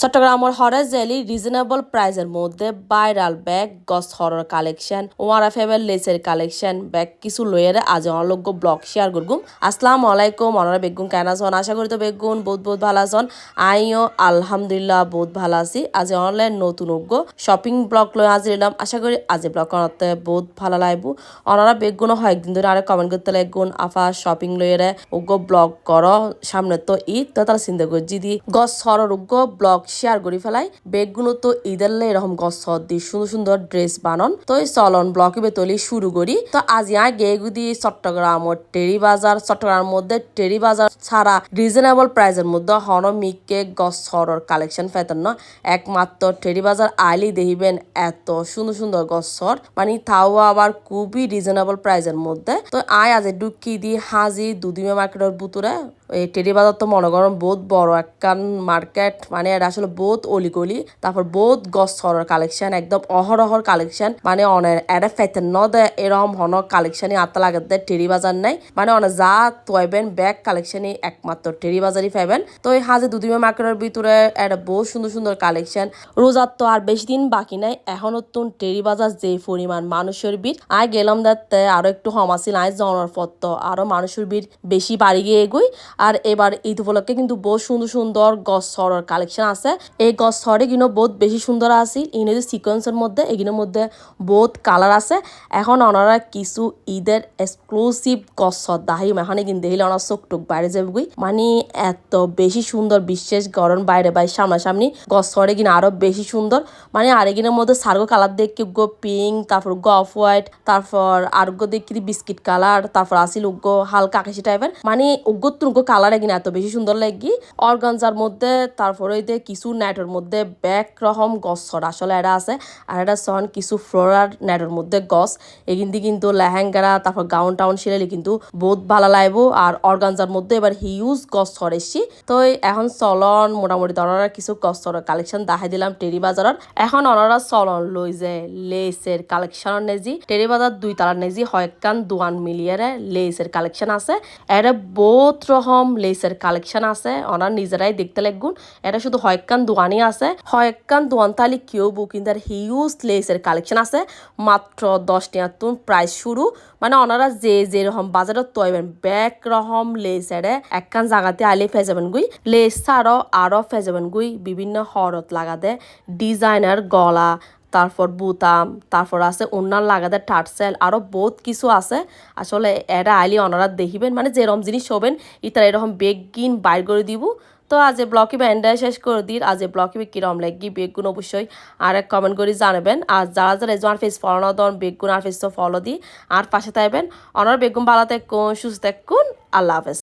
চট্টগ্রামের হরের jelly reasonable প্রাইসের মধ্যে ভাইরাল ব্যাগ গস হরর কালেকশন ওয়ারা ফেবেল লেসের কালেকশন ব্যাগ কিছু লইয়ারে আজ অনলগ্য ব্লগ শেয়ার করগুম আসসালামু আলাইকুম অনারা বেগুন কেন আছেন? আশা করি তো বেগুন বহুত বহুত ভালো আছেন। আইও, আলহামদুলিল্লাহ, বহুত ভালো আছি। আজ অনলাইন নতুন উগ্য শপিং ব্লগ লই আজ এলাম আশা করি আজ ব্লগ করতে বহুত ভালো লাগবো। অনারা বেগুন কয়েকদিন ধরে আরে কমেন্ট করতে লাগুন। আফা শপিং লইয়ারে উগ্য ব্লগ করো সামনে তো ঈদ, তো তারা চিন্তা করি যদি গস হরর উগ্য ব্লগ শেয়ার করি ফেলাই। বেগগুলো তো ঈদের লাই এরকম গছ দি সুন্দর সুন্দর ড্রেস বানন। তো চলন ব্লক বেতলি শুরু করি। তো আজ ইয়া গেগুদি চট্টগ্রামত টেরি বাজার, চট্টগ্রামের মধ্যে টেরি বাজার ছাড়া রিজনেবল প্রাইসের মধ্যে হন মিককে গছ সরর কালেকশন ফেতেন না। একমাত্র টেরি বাজার আইলি দেখিবেন এত সুন্দর সুন্দর গছ সর মানে তাও আবার খুবই রিজনেবল প্রাইসের মধ্যে। তো আয় আজ ডুকি দি হাজি দুদিমে মার্কেটের বুতুরে এই টেরি বাজার তো মনে করেন বহুত বড় একখান মার্কেট মানে এটা আসলে বহুত অলিগলি, তারপর বহুত গছ সরার কালেকশন একদম অহরহর কালেকশন মানে অনেক এটা ফেতেন ন এরম হন কালেকশনই আত্মা লাগে দে, টেরি বাজার নাই মানে অনেক যা তোয়াইবেন ব্যাগ কালেকশনই একমাত্র টেরি বাজারই পাইবেন। তো এই হাজে দুদিমে মার্কেটের ভিতরে একটা বহুত সুন্দর সুন্দর কালেকশন রোজার তো আর বেশি দিন বাকি নাই, এখন তো টেরি বাজার যে পরিমাণ মানুষের ভিড় আয় গেলাম দেখতে আরও একটু হমাসিল আয় জনার পত্র আরও মানুষের ভিড় বেশি বাড়ি গিয়ে এগুই, আর এবার ঈদ উপলক্ষে কিন্তু বহুত সুন্দর সুন্দর গছ সরার কালেকশন আছে। এই গছ সরে কিন্তু বহুত বেশি সুন্দর আছে। ইনে যে সিকোয়েন্সের মধ্যে এগুলোর মধ্যে বহুত কালার আছে। এখন ওনারা কিছু ঈদের এক্সক্লুসিভ গছ সর দাহিম এখানে কিন্তু দেখিলে ওনার চোখ টুক বাইরে যাবগুই মানে এত বেশি সুন্দর বিশেষ গরম বাইরে বাইরে সামনাসামনি গছ সরে কিনা আরও বেশি সুন্দর। মানে আরেকদিনের মধ্যে সার্গো কালার দেখি গো পিঙ্ক তারপর গো অফ হোয়াইট তারপর আরোগ্য দেখি বিস্কিট কালার তারপর আসিল উগ্র হালকা আকাশি টাইপের মানে উগ্র তুগ্র কালার কিনা এত বেশি সুন্দর লাগি। অর্গানজার মধ্যে তারপরে ওইতে কিছু নেটের মধ্যে ব্যাক রকম ছড়া। আসলে এটা আছে আর এটা সন কিছু ফ্লোরার নেটের মধ্যে গছ। এগিন্দি কিন্তু লেহেঙ্গারা তারপর গাউন টাউন সিলাইলে কিন্তু বহুত ভালো লাগবো আর অর্গানজার মধ্যে এবার হিউজ গছ ছড়েছি তো এখন চলন মোটামুটি ধরনের কিছু গছ ছড়ার কালেকশন দেখাই দিলাম টেরি বাজারত এখন অনারা চলন লই যে লেসের কালেকশন নেজি টেরি বাজার দুই তালার নেজি হয়কান দুয়ান মিলিয়ারে লেসের কালেকশন আছে। এটা বহুত রকম লেসের কালেকশন আছে। ওনার নিজেরাই দেখতে লাগুন এটা শুধু হয়কান দোকানই আছে, হয়কান দোকান তালি কেউ বুকিং তার হিউজ লেসের কালেকশন আছে মাত্র দশ টিয়াত্তর প্রাইস শুরু মানে ওনারা যে যেরকম বাজারত তৈবেন ব্যাক রকম লেসের একখান জায়গাতে আইলে ফেজাবেন গুই লেস ছাড়াও আরও ফেজাবেন গুই বিভিন্ন হরত লাগাতে ডিজাইনার গলা তারপর বুতাম তারপর আছে অন্যান্য লাগাতে টার্সেল আরও বহুত কিছু আছে। আসলে এটা আইলি অনারা দেখিবেন মানে যেরকম জিনিস হবেন ইতারা এরকম বেগিন বাইর করে দিব। তো আজ এ ব্লকে ব্যান্ডায় শেষ করে দিন আজ এ ব্লকে কিরম লাগি, বেগুন অবশ্যই আর এক কমেন্ট করে জানাবেন। আর যারা যারা এজন ফেস ফলো না দন, বেগুন আর ফেস তো ফলো দিই আর পাশে থাকবেন। অনার বেগুন ভালো থাকুন সুস্থ থাকুন আল্লাহ হাফেজ।